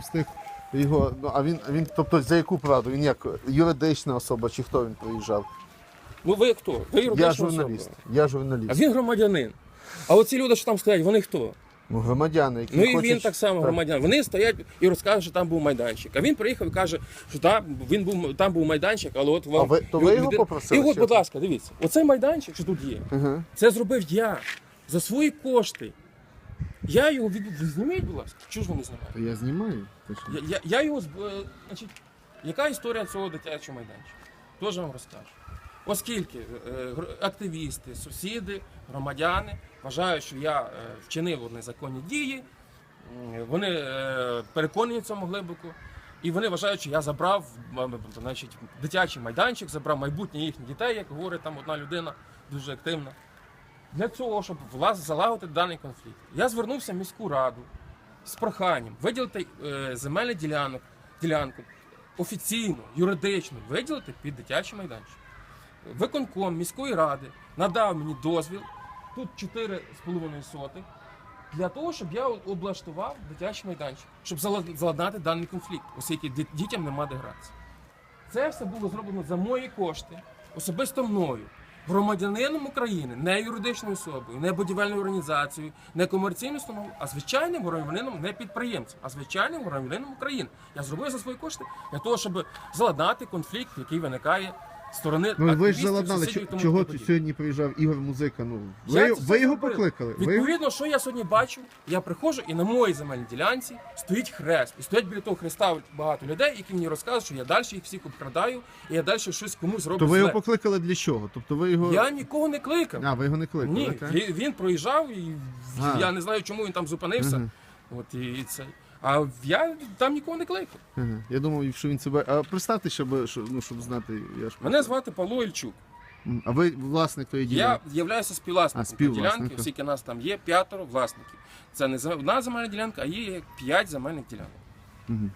встиг його. Ну а він, він, тобто за яку правду? Він як юридична особа чи хто він приїжджав? Ну ви хто? Ви Я журналіст. особа. Я А він громадянин. А оці люди, що там стоять, вони хто? Ну, громадяни, які Ну і хочуть... він так само громадяин. Вони стоять і розказують, що там був майданчик. А він приїхав і каже, що там він був там був майданчик, але от вам А ви- то ви його людина- попросили, І от, чи будь як? ласка, дивіться, оцей майданчик, що тут є, Ага. це зробив я за свої кошти. Я його від... ви зніміть, будь ласка. Чого ж ви не знімаєте? Я знімаю. Ти що? Я, я, я його зб- е, значить, яка історія цього дитячого майданчика? Теж вам розкажу. Оскільки е, гр- активісти, сусіди, громадяни вважають, що я е, вчинив незаконні дії, м, вони е, переконані в цьому глибоко, і вони вважають, що я забрав м, значить, дитячий майданчик, забрав майбутнє їхніх дітей, як говорить там одна людина дуже активна. Для цього, щоб залагодити даний конфлікт, я звернувся в міську раду з проханням виділити е, земельну ділянок, ділянку офіційно, юридично виділити під дитячий майданчик. Виконком міської ради надав мені дозвіл, тут 4,5 сотих, для того, щоб я облаштував дитячий майданчик, щоб зала- заладнати даний конфлікт, оскільки дітям нема де гратися. Це все було зроблено за мої кошти, особисто мною, громадянином України, не юридичною особою, не будівельною організацією, не комерційною установою, а звичайним громадянином, не підприємцем, а звичайним громадянином України. Я зробив за свої кошти для того, щоб зладнати конфлікт, який виникає сторони Ну ви ж активістів, заладнали, сусідів і чо- тому чого подібне. сьогодні приїжджав Ігор Музика. Ну Я ви, це ви все його зробив. покликали. Ви його- Відповідно, що я сьогодні бачу, я приходжу і на моїй земельній ділянці стоїть хрест. І стоять біля того хреста багато людей, які мені розказують, що я далі їх всіх обкрадаю, і я далі щось комусь роблю То ви зле. його покликали для чого? Тобто ви його. Я нікого не кликав. А, ви його не кликали, Ні, так? він, він проїжджав і А. я не знаю, чому він там зупинився. Мгм. От і, і це. А я там нікого не кликав. Ага. Я думав, що він себе. А представте, щоб, щоб, ну, щоб знати. Я ж Мене звати Павло Ільчук. А ви власник тої ділянки? Я являюся являюся А, співвласником співвласником. ділянки, оскільки нас там є п'ятеро власників. Це не одна земельна ділянка, а є п'ять земельних ділянок. Мгм.